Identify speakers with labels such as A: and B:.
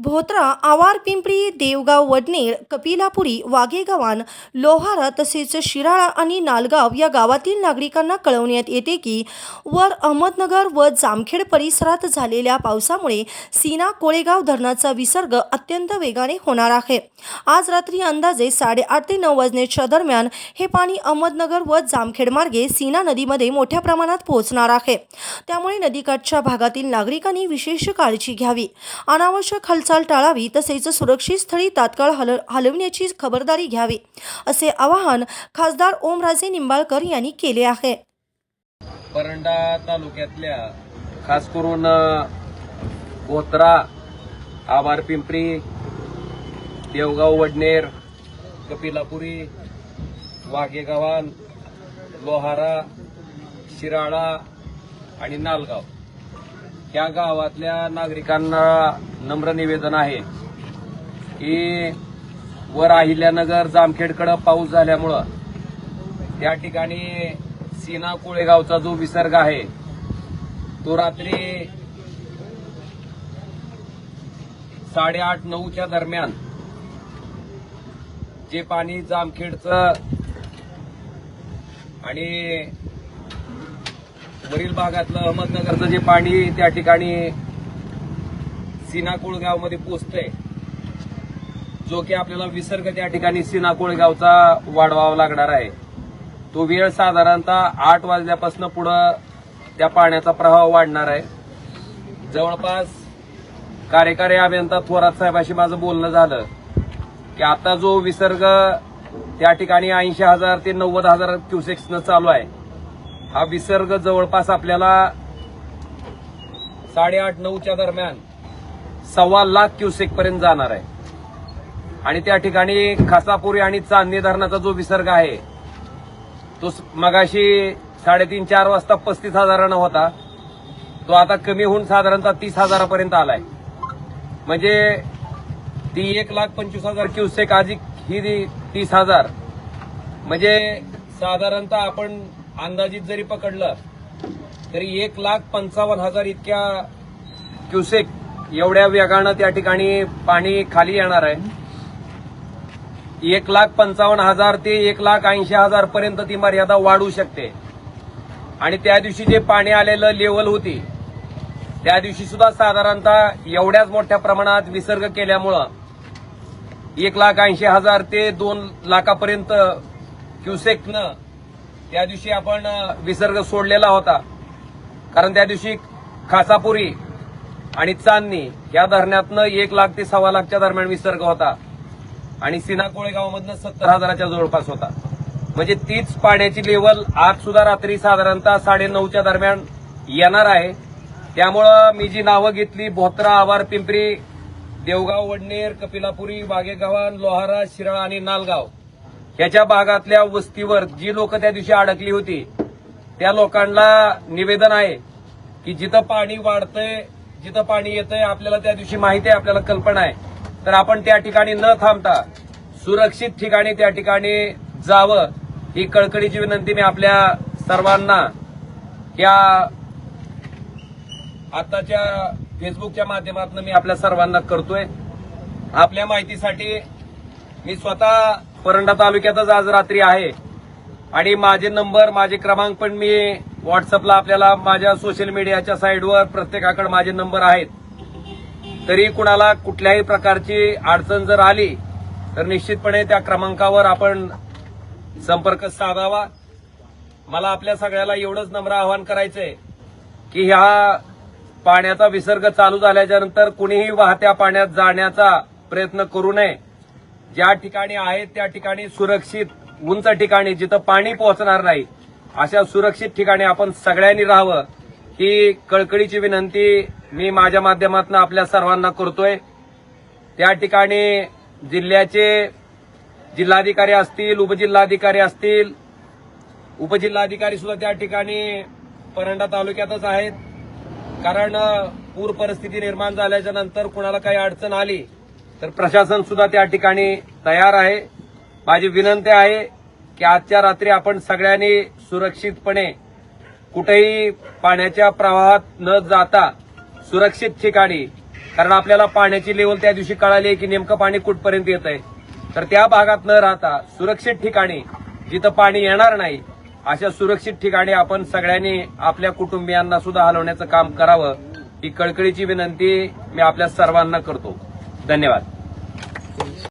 A: भोत्रा आवार पिंपरी देवगाव वडनेर कपिलापुरी वाघेगव्हाण लोहारा तसेच शिराळा आणि नालगाव या गावातील नागरिकांना कळवण्यात येते की वर अहमदनगर व जामखेड परिसरात झालेल्या पावसामुळे सीना कोळेगाव धरणाचा विसर्ग अत्यंत वेगाने होणार आहे. आज रात्री अंदाजे साडेआठ ते नऊ वाजण्याच्या दरम्यान हे पाणी अहमदनगर व जामखेड मार्गे सीना नदीमध्ये मोठ्या प्रमाणात पोहोचणार आहे. त्यामुळे नदीकाठच्या भागातील नागरिकांनी विशेष काळजी घ्यावी. अनावश्यक हालचाल टाळावी तसेच सुरक्षित स्थळी तात्काळ हल हलवण्याची खबरदारी घ्यावी असे आवाहन खासदार ओमराजे निंबाळकर यांनी केले आहे.
B: परंडा तालुक्यातल्या खास करून कोत्रा आभार पिंपरी देवगाव वडनेर कपिलापुरी वाघेगावान लोहारा शिराळा आणि नालगाव. या गावातल्या नागरिकांना नम्र निवेदन आहे की वर अहिल्यानगर जामखेडकडं पाऊस झाल्यामुळं त्या ठिकाणी सीना कोळेगावचा जो विसर्ग आहे तो रात्री साडेआठ नऊच्या दरम्यान जे पाणी जामखेडचं आणि वरील भागातलं अहमदनगरचं जे पाणी त्या ठिकाणी सिनाकोळगावमध्ये पोचतंय जो की आपल्याला विसर्ग त्या ठिकाणी सिनाकोळगावचा वाढवावा लागणार आहे. तो वेळ साधारणतः आठ वाजल्यापासून पुढं त्या पाण्याचा प्रवाह वाढणार आहे. जवळपास कार्यकारी अभियंता थोरात साहेबाशी माझं बोलणं झालं की आता जो विसर्ग त्या ठिकाणी ऐंशी हजार ते नव्वद हजार क्युसेक्सनं चालू आहे हा विसर्ग जवळपास आपल्याला साडेआठ नऊच्या दरम्यान सव्वा लाख क्युसेक पर्यंत जाणार आहे. आणि त्या ठिकाणी खासापुरी आणि चांदणी धरणाचा जो विसर्ग आहे तो स- मगाशी साडेतीन चार वाजता पस्तीस हजारानं होता. तो आता कमी होऊन साधारणतः तीस हजारापर्यंत आलाय. म्हणजे ती एक लाख पंचवीस हजार क्युसेक अधिक ही तीस हजार. म्हणजे साधारणतः आपण अंदाजित जरी पकडलं तरी एक लाख पंचावन्न हजार इतक्या क्युसेक एवढ्या वेगानं त्या ठिकाणी पाणी खाली येणार आहे. एक लाख पंचावन्न हजार ते एक लाख ऐंशी हजार पर्यंत ती मर्यादा वाढू शकते. आणि त्या दिवशी जे पाणी आलेलं लेवल होती त्या दिवशी सुद्धा साधारणतः एवढ्याच मोठ्या प्रमाणात विसर्ग केल्यामुळं एक लाख ऐंशी हजार ते दोन लाखापर्यंत क्युसेकनं त्या दिवशी आपण विसर्ग सोडलेला होता. कारण त्या दिवशी खासापुरी आणि चांदणी या धरणातनं एक लाख ते सव्वा लाखच्या दरम्यान विसर्ग होता. आणि सिना कोळेगावमधनं सत्तर हजाराच्या जवळपास होता. म्हणजे तीच पाण्याची लेवल आज सुद्धा रात्री साधारणतः साडे नऊच्या दरम्यान येणार आहे. त्यामुळं मी जी नावं घेतली भोत्रा आवार पिंपरी देवगाव वडनेर कपिलापुरी वाघेगावान लोहारा शिराळा आणि नालगाव त्याच्या भागातल्या वस्तीवर जी लोक त्या दिवशी अडकली होती त्या लोकांना निवेदन आहे की जिथं पाणी वाढतंय जिथं पाणी येतंय आपल्याला त्या दिवशी माहिती आहे आपल्याला कल्पना आहे. तर आपण त्या ठिकाणी न थांबता सुरक्षित ठिकाणी त्या ठिकाणी जावं ही कळकळीची विनंती मी आपल्या सर्वांना या आताच्या फेसबुकच्या माध्यमातून मी आपल्या सर्वांना करतोय. आपल्या माहितीसाठी मी स्वतः परंडा तालुक्यातच आज रात्री आहे. आणि माझे नंबर माझे क्रमांक पण मी व्हॉट्सअपला आपल्याला माझ्या सोशल मीडियाच्या साईडवर प्रत्येकाकडे माझे नंबर आहेत. तरी कुणाला कुठल्याही प्रकारची अडचण जर आली तर निश्चितपणे त्या क्रमांकावर आपण संपर्क साधावा. मला आपल्या सगळ्याला एवढंच नम्र आवाहन करायचंय की ह्या पाण्याचा विसर्ग चालू झाल्याच्यानंतर कुणीही वाहत्या पाण्यात जाण्याचा प्रयत्न करू नये. ज्या ठिकाणी आहेत त्या ठिकाणी सुरक्षित उंच ठिकाणी जिथं पाणी पोहोचणार नाही अशा सुरक्षित ठिकाणी आपण सगळ्यांनी राहावं ही कळकळीची विनंती मी माझ्या माध्यमातून आपल्या सर्वांना करतोय. त्या ठिकाणी जिल्ह्याचे जिल्हाधिकारी असतील उपजिल्हाधिकारी असतील उपजिल्हाधिकारी सुद्धा त्या ठिकाणी परंडा तालुक्यातच आहेत. कारण पूर परिस्थिती निर्माण झाल्याच्यानंतर कुणाला काही अडचण आली तर प्रशासन सुद्धा त्या ठिकाणी तयार आहे. माझी विनंती आहे की आजच्या रात्री आपण सगळ्यांनी सुरक्षितपणे कुठेही पाण्याच्या प्रवाहात न जाता सुरक्षित ठिकाणी कारण आपल्याला पाण्याची लेवल त्या दिवशी कळाली की नेमकं पाणी कुठपर्यंत येत आहे तर त्या भागात न राहता सुरक्षित ठिकाणी जिथं पाणी येणार नाही अशा सुरक्षित ठिकाणी आपण सगळ्यांनी आपल्या कुटुंबियांना सुद्धा हलवण्याचं काम करावं ही कळकळीची विनंती मी आपल्या सर्वांना करतो. धन्यवाद.